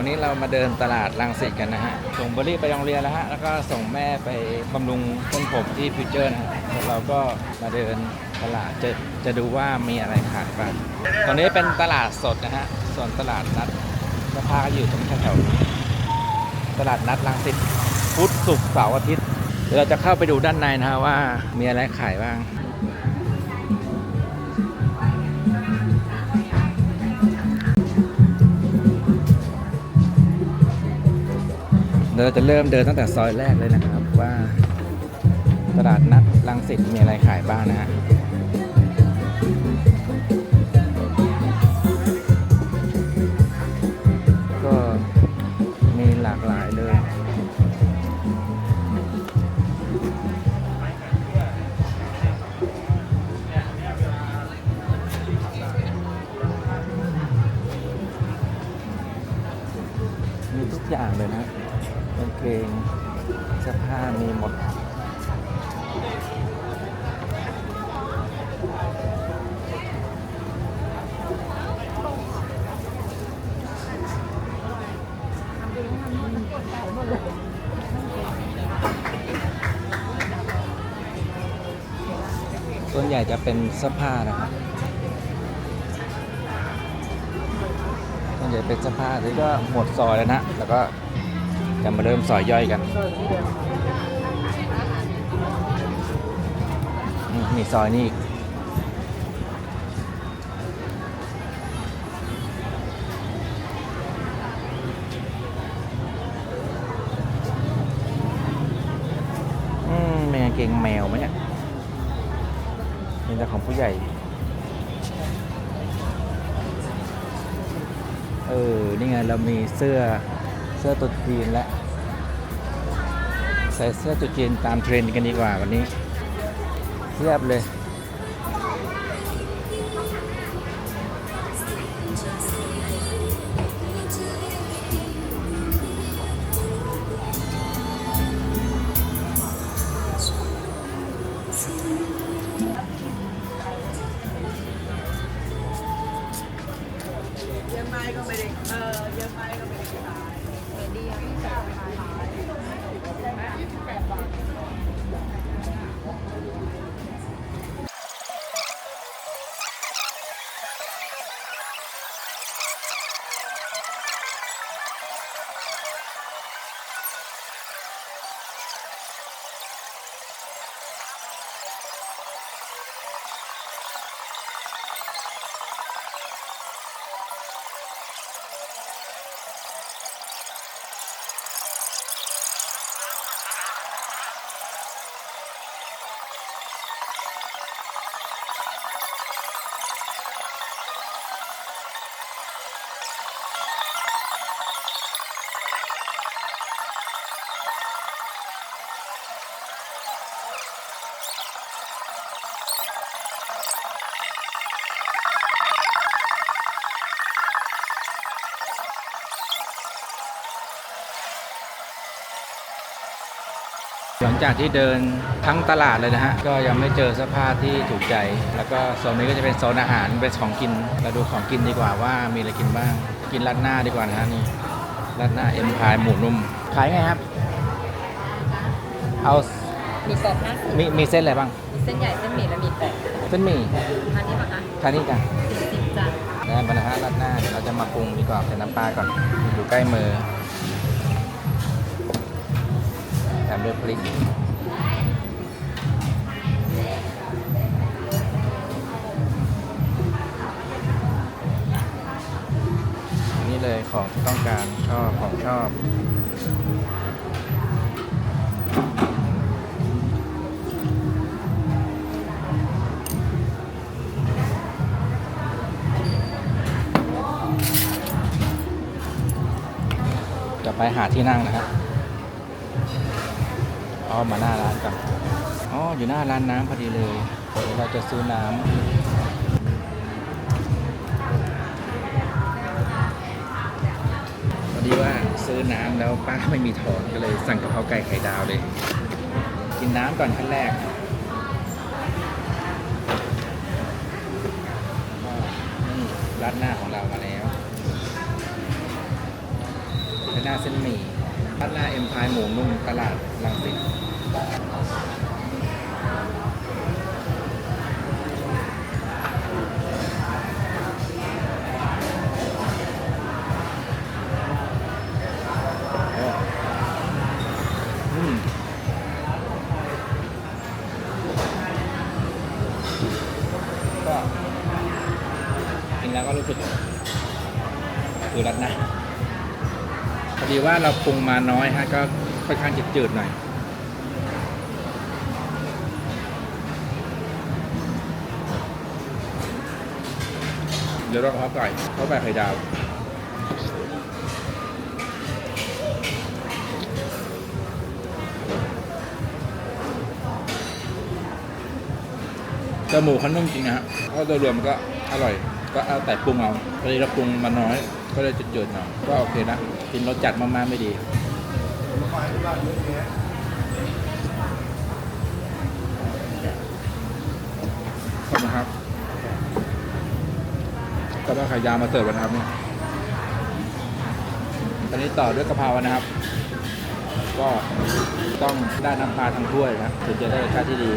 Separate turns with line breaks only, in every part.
วันนี้เรามาเดินตลาดลังสิตกันนะฮะ ส่งเบอรี่ไปโรงเรียนแล้วฮะ แล้วก็ส่งแม่ไปบำรุงต้นผมที่ฟิวเจอร์นะฮะแล้วเราก็มาเดินตลาดจะจะดูว่ามีอะไรขายบ้างตรงนี้เป็นตลาดสดนะฮะ ส่วนตลาดนัดก็พาอยู่ตรงแถวๆนี้ ตลาดนัดลังสิตพุธศุกร์เสาร์อาทิตย์ เดี๋ยวเราจะเข้าไปดูด้านในนะฮะว่ามีอะไรขายบ้าง ดี๋ยวเราจะเริ่มเดินตั้งแต่ซอยแรกเลยนะครับว่า ตลาดนัดลังสิตมีอะไรขายบ้างนะฮะก็มีหลากหลายเลยมีทุกอย่างเลยนะ เกงเสื้อผ้ามีหมดส่วนใหญ่จะเป็นเสื้อผ้านะครับส่วนใหญ่เป็นเสื้อผ้าที่ก็หมดซอยแล้วนะ แล้วก็ จะมาเริ่มซอยย่อยกันมีซอยนี่อีกอืมเป็นกางเกงแมวไหมเนี่ยเป็นแต่ของผู้ใหญ่ เออ นี่ไง เรามีเสื้อ เสื้อตุ๊ดจีนและใส่เสื้อตุ๊ดจีนตามเทรนด์กันดีกว่าวันนี้เทียบเลย
เยอะไปก็ไม่ได้เออเยอะไปก็ไม่ได้ขาย ดี
จากที่เดินทั้งตลาดเลยนะฮะ ก็ยังไม่เจอเสื้อผ้าที่ถูกใจ แล้วก็โซนนี้ก็จะเป็นโซนอาหาร เป็นของกิน เราดูของกินดีกว่าว่ามีอะไรกินบ้าง กินรัดหน้าดีกว่านะฮะนี่รัดหน้าเอ็มพายหมูนุ่ม ขายไงครับ เอา
มีแปดห้าสิบ
มีมีเส้นอะไรบ้าง
มีเส้นใหญ่เส้นหมี่และมีแปด
เส้นหมี่
ทานนี้ปะคะ
ทานนี่กัน
สี่สิบจ้ะ
ได้มาแล้วฮะรัดหน้า เดี๋ยวเราจะมาปรุงดีกว่าใส่น้ำปลาก่อน อยู่ใกล้มือามด้วยพริกนี่เลยของที่ต้องการชอบของชอบจะไปหาที่นั่งนะครับ อ๋อมาหน้าร้านกันอ๋ออยู่หน้าร้านน้ำพอดีเลยเดี๋ยวเราจะซื้อน้ำพอดีว่าซื้อน้ำแล้วป้าไม่มีทอนก็เลยสั่งกะเพราไก่ไข่ดาวเลย กินน้ำก่อนขั้นแรกราดหน้าของเรามาแล้วเป็นหน้าเส้นหมี่ร้านหน้าเอ็มพายหมูนุ่มตลาดลังสิต ก็กินแล้วก็รู้สึกคือรัดนะพอดีว่าเราปรุงมาน้อยฮะก็ค่อนข้างจืดๆหน่อย เดี๋ยวเราข้าวไก่ข้าวไก่ไข่ดาวจมูเขานุ่มจริงนะฮะเพราะโดยรวมมันก็อร่อย ก็เอาแต่ปรุงเอาพอดีเราปรุงมาน้อย ก็เลยจืดๆหน่อยก็โอเคนะ กินรสจัดมากๆไม่ดี ก็ว่าไข่ยามาเสิร์ฟนะครับเนี่ยตอนนี้ต่อด้วยกะเพรานะครับ ก็ต้องได้น้ำปลาทั้งถ้วยนะถึงจะได้รสชาติที่ดี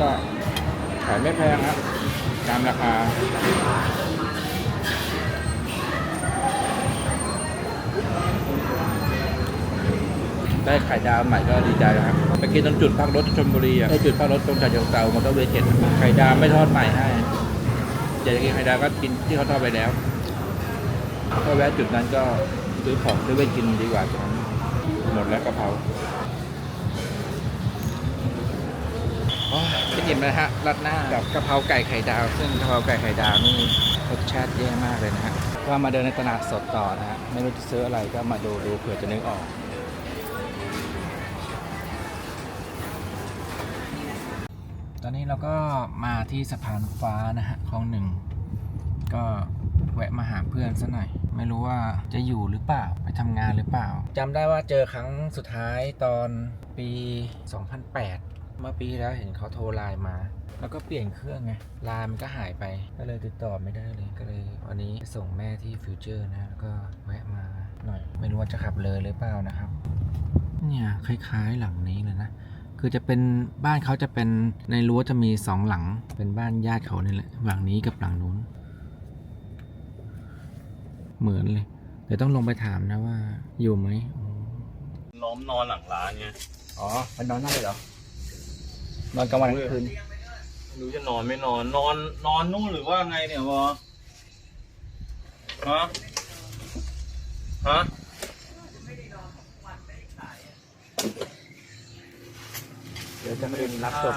ก็ขายไม่แพงครับตามราคา ได้ไข่ดาวใหม่ก็ดีใจครับไปกินตรงจุดพักรถชลบุรีอะได้จุดพักรถตรงฉะเชิงเซามอเตอร์เวย์เจ็ดไข่ดาวไม่ทอดใหม่ให้อยากจะกินไข่ดาวก็กินที่เขาทอดไปแล้วก็แวะจุดนั้นก็ซื้อของซื้อไปกินดีกว่าตรงนั้นหมดแล้วกะเพราเป็นอิ่มเลยฮะรัดหน้ากับกะเพราไก่ไข่ดาว ซึ่งกะเพราไก่ไข่ดาวนี่รสชาติแย่มากเลยนะฮะว่ามาเดินในตลาดสดต่อนะฮะไม่รู้จะซื้ออะไรก็มาดูดูเผื่อจะนึกออก มาที่สะพานฟ้านะฮะคลองหนึ่งก็แวะมาหาเพื่อนซะหน่อย ไม่รู้ว่าจะอยู่หรือเปล่า ไปทำงานหรือเปล่าจำได้ว่าเจอครั้งสุดท้ายตอนปี 2008 เมื่อปีแล้วเห็นเขาโทรไลน์มา แล้วก็เปลี่ยนเครื่องไงไลน์มันก็หายไป ก็เลยติดต่อไม่ได้เลยก็เลย วันนี้ส่งแม่ที่ฟิวเจอร์นะ แล้วก็แวะมาหน่อย ไม่รู้ว่าจะขับเลยหรือเปล่านะครับ เนี่ยคล้ายๆหลังนี้เลยนะ คือจะเป็นบ้านเขาจะเป็นในรั้วจะมีสองหลัง เป็นบ้านญาติเขานี่แหละหลังนี้กับหลังนู้น เหมือนเลยเดี๋ยวต้องลงไปถามนะว่า อยู่ไหมอ๋อ
ล้อมนอนหลังร้านไง
อ๋อมันนอนนั่นเลยเหรอนอนกลางวันกลางคืน
ไม่รู้จะนอนไม่นอน นอนนอนนู่นหรือว่าไงเนี่ยวะฮะฮะ
เดี๋ยวจะกรินรับจบ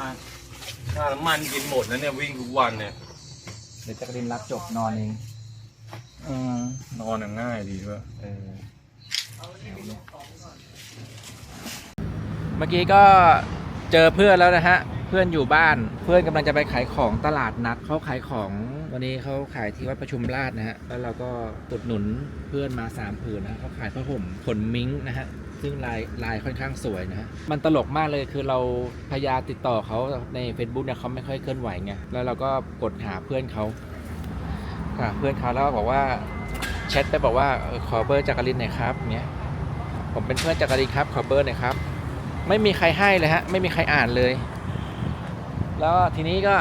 ค่าน้ำมันกินหมดนะเนี่ยวิ่งทุกวันเนี่ย
เดี๋ยวจะกรินรับจบนอนเอง
อืมนอนน่ะง่ายดีด้วย
เออ เมื่อกี้ก็เจอเพื่อนแล้วนะฮะ เพื่อนอยู่บ้าน เพื่อนกำลังจะไปขายของตลาดนัดเขาขายของวันนี้เขาขายที่วัดประชุมราชนะฮะ แล้วเราก็อุดหนุนเพื่อนมาสามผืนนะเขาขายผ้าห่มขนมิงนะฮะ ซึ่งลายลายค่อนข้างสวยนะฮะมันตลกมากเลยคือเราพยายามติดต่อเขาใน Facebook เนี่ยเขาไม่ค่อยเคลื่อนไหวไงแล้วเราก็กดหาเพื่อนเขาหาเพื่อนเขาแล้วก็บอกว่าแชทไปบอกว่าขอเบอร์จักรินหน่อยครับเนี้ยผมเป็นเพื่อนจักรินครับขอเบอร์หน่อยครับ ไม่มีใครให้เลยฮะไม่มีใครอ่านเลย แล้วทีนี้ก็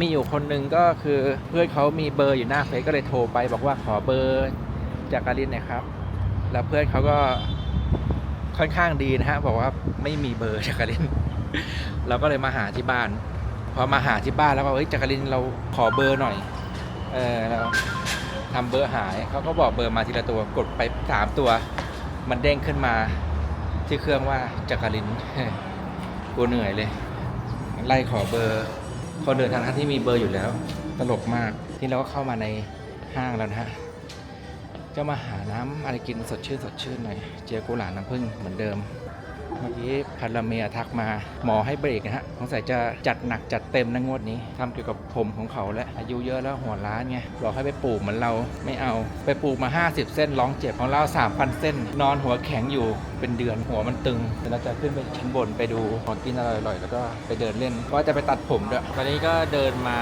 มีอยู่คนหนึ่งก็คือเพื่อนเขามีเบอร์อยู่หน้าเฟซก็เลยโทรไป บอกว่าขอเบอร์จักรินหน่อยครับ แล้วเพื่อนเขาก็ ค่อนข้างดีนะฮะบอกว่าไม่มีเบอร์จักรินเราก็เลยมาหาที่บ้านพอมาหาที่บ้านแล้วก็เฮ้ยจักรินเราขอเบอร์หน่อย เออเราทำเบอร์หายเขาก็บอกเบอร์มาทีละตัวกดไปสามตัว มันเด้งขึ้นมา ที่เครื่องว่าจักรินกูเหนื่อยเลย ไล่ขอเบอร์คนเดินทางท่านที่มีเบอร์อยู่แล้ว ตลกมากที่เราก็เข้ามาในห้างแล้วนะฮะ จะมาหาน้ำอะไรกินสดชื่นสดชื่นหน่อย เจียกุหลาบน้ำผึ้งเหมือนเดิม เมื่อกี้พันละเมียทักมาหมอให้เบรกนะฮะสงสัยจะจัดหนักจัดเต็มนะงวดนี้ทำเกี่ยวกับผมของเขาและอายุเยอะแล้วหัวล้านไงบอกให้ไปปลูกเหมือนเราไม่เอา ไปปลูกมา 50 เส้นร้องเจ็บของเรา3,000 เส้น นอนหัวแข็งอยู่ เป็นเดือนหัวมันตึงเดี๋ยวเราจะขึ้นไปชั้นบนไปดูของกินอร่อยๆแล้วก็ไปเดินเล่นก็จะไปตัดผมด้วยตอนนี้ก็เดินมา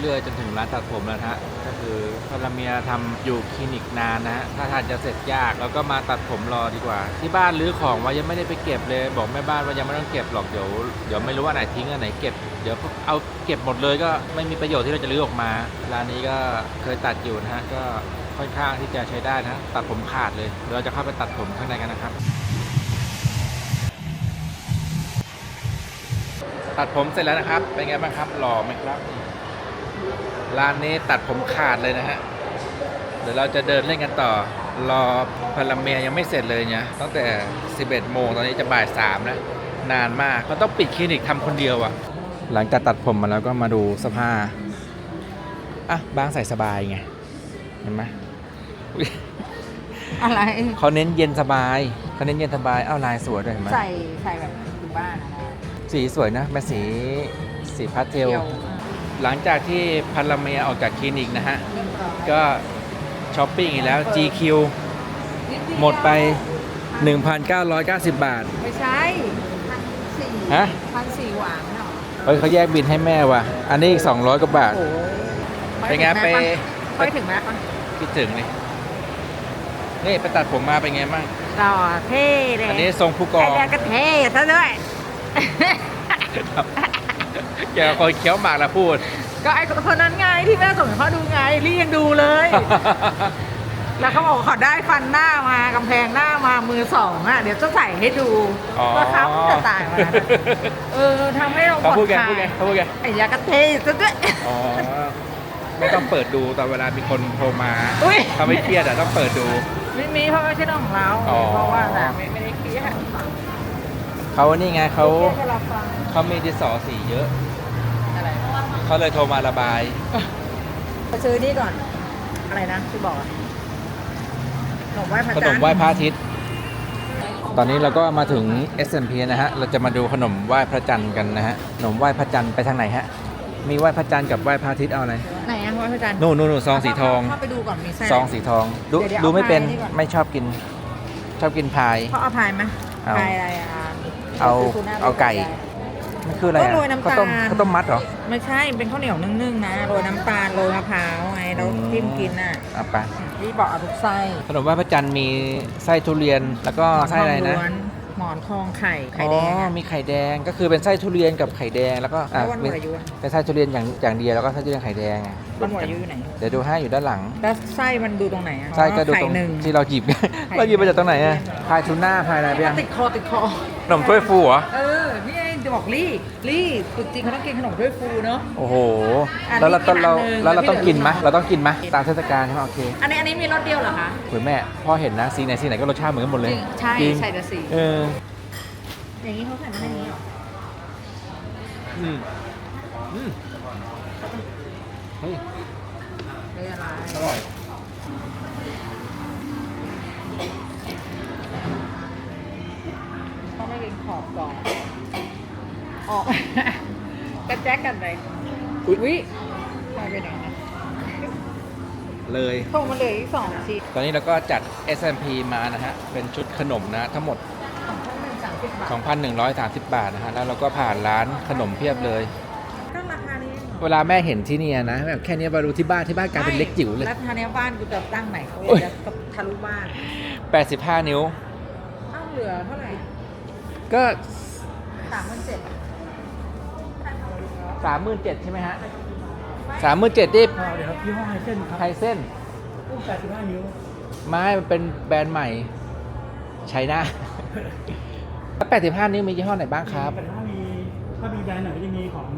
เรื่อยๆ จนถึงร้านตัดผมแล้วนะฮะก็คือพลเมียทำอยู่คลินิกนานนะฮะถ้าทานจะเสร็จยากแล้วก็มาตัดผมรอดีกว่า ที่บ้านรื้อของไว่ายังไม่ได้ไปเก็บเลย บอกแม่บ้านว่ายังไม่ต้องเก็บหรอกเดี๋ยวเดี๋ยวไม่รู้ว่าไหนทิ้งอันไหนเก็บเดี๋ยวเอาเก็บหมดเลยก็ไม่มีประโยชน์ที่เราจะรื้อออกมาร้านนี้ก็เคยตัดอยู่นะฮะก็ค่อนข้างที่จะใช้ได้นะตัดผมขาดเลยเดี๋ยวเราจะเข้าไปตัดผมข้างในกันนะครับ ตัดผมเสร็จแล้วนะครับ เป็นไงบ้างครับ หล่อไหมครับ ร้านนี้ตัดผมขาดเลยนะฮะ เดี๋ยวเราจะเดินเล่นกันต่อ รอพลเมียยังไม่เสร็จเลยเนี่ยตั้งแต่ 11 โมงตอนนี้จะบ่าย3แล้วนานมากเขาต้องปิดคลินิกทำคนเดียวอะ่ะหลังจากตัดผมมาแล้วก็มาดูเสภาอะบางใส่สบายไง เห็นไหมอุ๊ย
อะไร
เขาเน้นเย็นสบายเขาเน้นเย็นสบาย เอ้าลายสวยด้วยเห็นไหม
ใส่ใส่แบบอยู่บ้านนะนะ
สีสวยนะเป็นสีสีพาสเทล
เดียว
หลังจากที่พันละเมียออกจากคลินิกนะฮะ
เรียบร้อย
ก็ช้อปปิ้งอีกแล้ว GQ
นิดเดียว
หมดไป 1,990 บาท
ไม่ใช่พันสี่
ฮะ
พันสี่หวานเนาะ
เฮ้ยเขาแยกบินให้แม่ว่ะ อันนี้อีก 200 กว่าบาท
โอ้โห
เป็นไงไป
ไปถึงแม็กซ์ปะ
คิดถึงนี่นี่ไปตัดผมมาเป็นไงบ้าง
ต่อเท่เลย
อันนี้ทรงผู้กอ
ไอ้
ง
เนี่ยก็เท่ซะด้วย
เกี่ยวกับคนเคี้ยวหมากแล้วพูด
ก็ไอ้คนนั้นไงที่แม่ส่งให้เขาดูไงรียังดูเลย แล้วเขาบอกเขาได้ฟันหน้ามากำแพงหน้ามามือสองอะ เดี๋ยวจะใส่ให้ดู
อ๋อ
ว่าเขาจะตายมาเออทำให้เรา
เขา
ผ่อน
พูดไง
คลา
พูดไง
ย
เขาพูดไง
ไอ้ยากระเทยซะด้วย
อ๋อไม่ต้องเปิดดูตอนเวลามีคนโทรมา
อุ๊ย
เขาไม่เครียดอะต้องเปิดดู
ไม่มีเพราะไม่ใช่เรื่องของเรา
อ๋อ
เพราะว่าแต่ไม่ไม่ได้เครียด
เขานี่ไงเขา
เครียดให้เราฟัง
เขามีดินสอสีเยอะ
อะไร
เขาเลยโทรมาระบาย
ไปซื้อนี่ก่อน อะไรนะที่บอกอะขนมไหว้พระ
ข
จั
น
นท
ม
ร์
ไหว้พระอาทิตย์ ตอนนี้เราก็มาถึง SMP นะฮะ เราจะมาดูขนมไหว้พระจันทร์กันนะฮะ ขนมไหว้พระจันทร์ไปทางไหนฮะ มีไหว้พระจันทร์กับไหว้พระอาทิตย์เอาอะไร
ไหนอะไหว้พระจันทร์
นู่นนู่นนู่นซองสีทอง
เข้าไปดูก่อนมีไส้
ซองสีทอง ดู
เดี๋ยว
ดูไม่เป็น
เอาพายนี่ก่อน
ไม่ชอบกิน ชอบกินพาย
เขาเอาพายไหม
เอา
พายอะไรอะ
เอา
ซื้ทูน่
เอาไก่ มันคืออะไร
ก็
อะ
โรยน้ำตาล
ข้าวต้มข้าวต้มมัดเหรอ
ไม่ใช่เป็นข้าวเหนียวนึ่งๆนะโรยน้ำตาลโรยมะพร้าวไงแล้ว
อืม
จิ้มกินอะ
เอาไป
ที่บอกเอาทุกไส้
ขนมไหว้พระจันทร์มีไส้ทุเรียนแล้วก็ไส้อะไรนะ
หมอนทองไข่ไข่แดง
อ๋อ
อะ
มีไข่แดงก็คือเป็นไส้ทุเรียนกับไข่แดงแล้วก็อะ
แล้ววันหมดอายุอะ
เป็นไส้ทุเรียนอย่างอย่างเดียวแล้วก็ไส้ทุเรียนไข่แดงไง
วันหมดอายุอยู่ไหน
เดี๋ยวดูให้อยู่ด้านหลัง
แล้วไส้มันดูตรงไหนอะ
ไส้ก็ดู
ไข่
ตรง
หนึ่ง
ที่เราหยิบ เราหยิบมาจากตรงไหนอะพายทูน่าพายอะไรไปยัง
ติดคอติดคอ
ขนมถ้วยฟูเหรอ
เออ นี่ไงบอกลี่ ลี่ตุ๊จริงเขาต้องกินขนมถ้วยฟูเนาะ
โอ้โห
อันนี้
แล้วเราต้องเรา
อีกอันหนึ่ง
แล้วเราต้องกินไหม
แล้วที่เหลือ
เราต้องกินไหมตามเทศกาลใช่ไหมโอเค
อันนี้อันนี้มีรสเดียวเหรอคะ
คุยแม่พ่อเห็นนะสีไหนสีไหนก็รสชาติเหมือนกันหมดเลย
จริงใช่
จริง
ใช่แต่สี
เออ
อย่างนี้เขาใส่มาให้นี้เหรอ
อืมอืมเฮ้ย
ไม่ อะไร
อร่อย
ต้องไม่เป็นขอบก่อนออกกระแจกกันไป
อุ๊ย
วิไปไปไหนนะ
เลย
ส่งมาเหลยอีกสองชิ้น
ตอนนี้เราก็จัด S&P มานะฮะ เป็นชุดขนมนะทั้งหมด
ของท่านหนึ่งสามสิบบาท
2,130 บาทนะฮะ แล้วเราก็ผ่านร้านขนมเพียบเลย
ก็ราคานี้ เองเหรอ
เวลาแม่เห็นที่เนี่ยนะแบบแค่เนี้ยมาดูที่บ้านที่บ้านกลายเป็นเล็กจิ๋วเลย
แล้วทานี้บ้านกูจะตั้งไหนเขา
โอ้ย
จะทะลุบ้าน
85 นิ้ว
เอ้าเหลือเท่าไหร่
ก็
สามพันเจ็ด
37,000ใช่ไหมฮะ37,000ที่
เดี๋ยวครับยี่ห้อไฮเซนครับ
ไทเส้น
รุ่น85นิ้ว
ไม้มันเป็นแบรนด์ใหม่ใช้หน้าแล้ว85 นิ้วมียี่ห้อไหนบ้างครับ
แต่ถ้ามีถ้ามีแบรนด์ไหนก็จะมีของ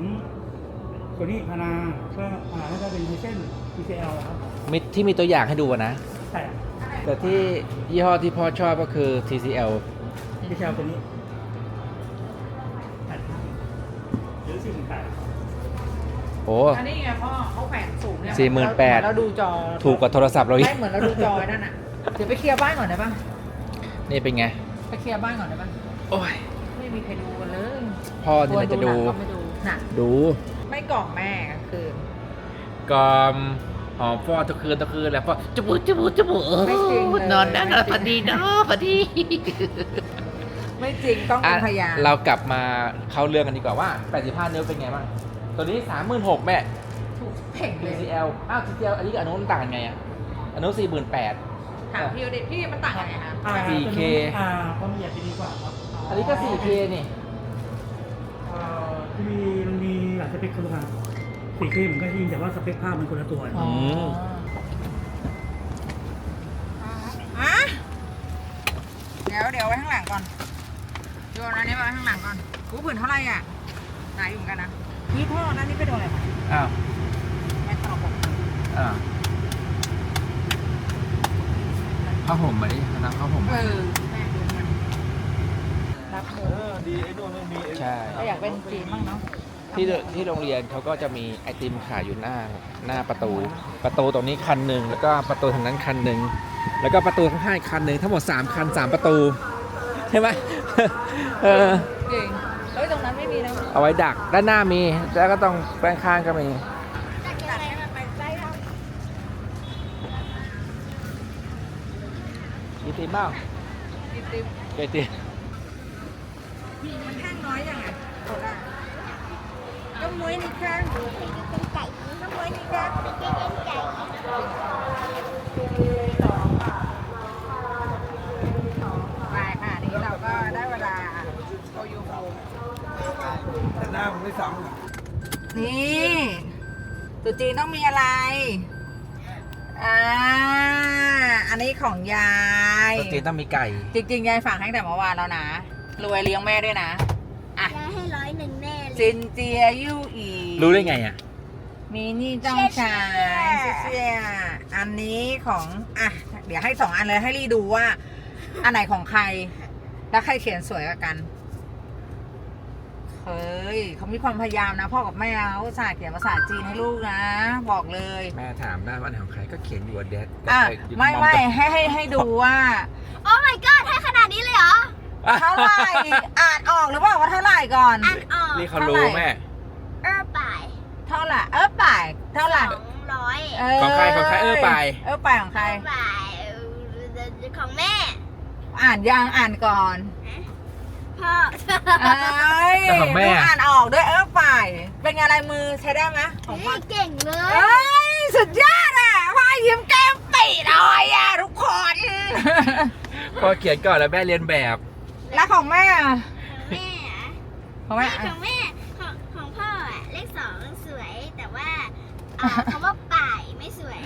โซนี่พานาก็อ่าแล้วก็เป็นไฮเซน TCL ครับ
มีที่มีตัวอย่างให้ดูอะนะ
แต่
แต่ที่ยี่ห้อที่พ่อชอบก็คือ TCL
TCL ตัวนี้แต่หรือสี่หมื่นแปด
โอ้
อันนี้ไงพ่อเขาแขวนสูงเนี่ย
สี่หมื่นแปด
เราดูจอ
ถูกกว่าโทรศัพท์เราอีก
ไม่เหมือนเราดูจอนั่นน่ะเดี๋ยวไปเคลียร์บ้านก่อนได้ปะ
นี่เป็นไง
ไปเคลียร์บ้านก่อนได้ปะ
โอ้ย
ไม่มีใครดูกันเลย
พ่อนี่แหละจะดู
หนังก็ไม่ดูหนัก
ดู
ไม่ กล่องแม่กลางคืน
กอมหอมพ่อทุกคืนทุกคืนแหล้วพ่อจุบุจุบุจุบุ
ไม่จริงเลย
นอนได้นอนพอดีเนาะพอดี
ไม่จริงต้องเป็นพยาน
เรากลับมาเข้าเรื่องกันดีกว่าว่า 85 นิ้วเป็นไงบ้างตัวนี้ 36,000แม่
ถูกเพ่งเลย
TCL อ้าว TCL อันนี้กับอันนู้นมันต่างกันไงอะอันนู้น48,000
ถามพี่ดิพี่มันต่างกันไงคะ
อ่า
4K
อ่าความละเอียดจะดีกว่าครับ
อันนี้ก็ 4K นี่
เอ่อที่มีมันมี หลายสเปคคนละครับ 4K เหมือนกันจริงแต่ว่าสเปคภาพมันคนละตัว
อ๋อ
อะเดี๋ยวเดี๋ยวไว้ข้างหลังก่อนโยนอันนี้ไว้ข้างหลังก่อนกูผืนเท่าไหร่อะหนาอยู่เหมือนกันนะนี่พ่อนั่นนี่ไปโดนอะไรมา
อ้าว
ไม่ตอบผม
อ่าผ้าห่มไหมนะผ้าห่ม
เออแม่ดูมันรับหมู
เออดีไอ้นู่นไม่มีไอ้
ใช่
ก็อยากเป็นจีนบ้างเนาะ
ที่ที่โรงเรียนเขาก็จะมีไอติมขายอยู่หน้าหน้าประตู ประตูตรงนี้คันหนึ่งแล้วก็ประตูทางนั้นคันหนึ่งแล้วก็ประตูข้างๆอีกคันหนึ่งทั้งหมด 3 คัน 3 ประตู ใช่ไหมเออ
จริงเฮ้ยตรงนั้นไม่มีนะ
เอาไว้ดักด้านหน้ามี แล้วก็ต้องแป้งข้างก็มี
ตัดให้มันไปใกล้ครับ
มีติมเปล่า
ติดติด
ไอติม
มันข้างน้อยยังไงโอ้ ละก็มวยนี่ข้างก็มวยนี่ข้างไปค่ะนี่เราก็ได้เวลาโอยูโฮม
แต่หน้ามันไม่ซ้
นี่ตุ๊จีนต้องมีอะไร อ่า อันนี้ของยาย
ตัวจีนต้องมีไก่
จริงๆ ยายฝากให้ตั้งแต่เมื่อวานแล้วนะ รวยเลี้ยงแม่ด้วยนะอะ
ยายให้ร้อยหนึ่งแน่ เลย
จินเจียยู่อี
รู้ได้ไงอะ
มีนี่จ้องชายเชียอันนี้ของอะเดี๋ยวให้สองอันเลยให้รีดูว่า อันไหนของใคร แล้วใครเขียนสวยกว่ากันเฮ้ยเขามีความพยายามนะพ่อกับแม่เขาอุตสาห์เขียนภาษาจีนให้ลูกนะ บอกเลย
แม่ถามได้ว่าอันไหนของใครก็เขียนอยู่ว่าเดด
อะไม่ไม่ให้ให้ให้ดูว่า
โอ้ my god ให้ขนาดนี้เลยเหรอ
เท่าไหร่อ่านออกหรือเปล่าว่าเท่าไหร่ก่อน
อ่านออก
นี่เขารู้แม่
เออป่าย
เท่าไหร่เออป่ายเท่าไหร่
สองร้อย
เย
ของใครของใครเออป่าย
เออป่ายของใคร
ป่ายของแม่
อ่านยังอ่านก่อน
พ่อ
เอ้ย
แล้วของแม่
ดูอ่านออกด้วยเออป่ายเป็นไงลายมือใช้ได้ไหมของพ่อ
เก่งเล
เอ้
ย
ยสุดยอดอะพ่อยิ้มแก้มปีเลยอะทุกคน
พอเขียนก่อนแล้วแม่เรียนแบบ
แล้วของแม่อะ
แม่อะ
ของแม่
ข
อะ
องแม่ของของพ่ออะเลขสองสวยแต่ว่าอ่าคำว่าป่ายไม่สวย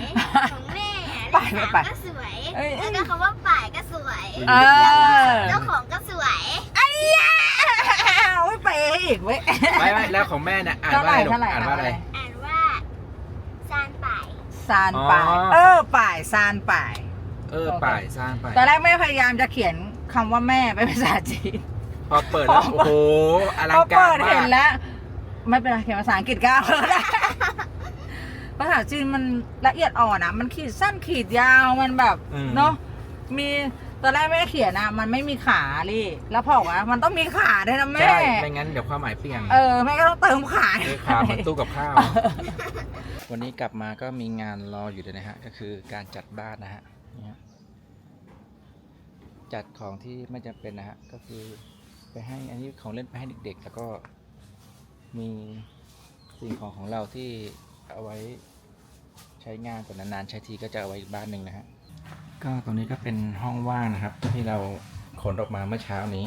ของแม่อะเลขสามก็สวยแล้วก็คำว่าป่ายก็สวย
เออ
เจ้าของก็สวย
ไอ้ยาโอ้ยไปอีกเว้ย
ไม่ไม่แล้วของแม่เนี่ยอ่าน
เท่าไห
ว่า
ร่
อะไรลูก
เท่าไหร่
อ่านว่าอะไร
อ่านว่าซานป่าย
ซานป่าย
อ๋อ
เออป่ายซานป่าย
เออป่ายสร้างป่าย
ตอนแรกแม่พยายามจะเขียน คำว่าแม่เป็นภาษาจีน
พอเปิดแล้ว
พอ
โอ้โหอลั
พ
ง
อ
การ
เปิด
มา
เห็น
ก
แล้ว ไม่เป็นไรเขียนภาษาอังกฤษก็เอาได้ภาษาจีนมันละเอียดอ่อนอะ มันขีดสั้นขีดยาวมันแบบ
อืม
เนาะมีตอนแรกแม่เขียนอะมันไม่มีขาลี่ แล้วพอบอกว่ามันต้องมีขาด้วยนะแม่
ใช่ ไม่งั้นเดี๋ยวความหมายเปลี่ยน
เออแม่ก็ต้องเติมขา
เออขาเหมือนตู้กับข้าว วันนี้กลับมาก็มีงานรออยู่เลยนะฮะ ก็คือการจัดบ้านนะฮะนี่ฮะ จัดของที่ไม่จำเป็นนะฮะก็คือไปให้อันนี้ของเล่นไปให้เด็กๆ แล้วก็มีสิ่งของของเราที่เอาไว้ใช้งานแต่นานๆใช้ทีก็จะเอาไว้อีกบ้านหนึ่งนะฮะก็ตรงนี้ก็เป็นห้องว่างนะครับ ที่เราขนออกมาเมื่อเช้านี้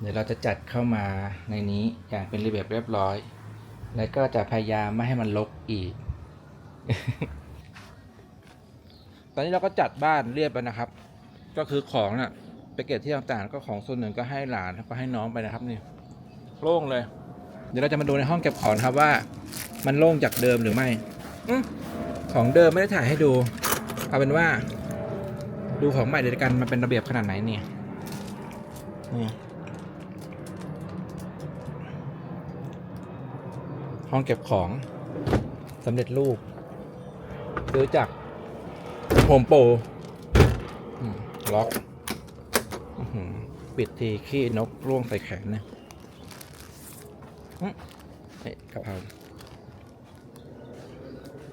เดี๋ยวเราจะจัดเข้ามาในนี้อย่างเป็นระเบียบเรียบร้อย แล้วก็จะพยายามไม่ให้มันรกอีก ตอนนี้เราก็จัดบ้านเรียบแล้วนะครับ ก็คือของน่ะไปเก็บที่ต่างๆก็ของส่วนหนึ่งก็ให้หลานก็ให้น้องไปนะครับนี่โล่งเลย เดี๋ยวเราจะมาดูในห้องเก็บของครับว่า มันโล่งจากเดิมหรือไม่อของเดิมไม่ได้ถ่ายให้ดูเอาเป็นว่า ดูของใหม่เดียวกันมันเป็นระเบียบขนาดไหนเนี่ยนี่ห้องเก็บของสำเร็จรูปซื้อจากโฮมโปร ล็อกปิดทีขี้นกร่วงใส่แขนเนี่ยอื้อเฮ้ยกะเพรา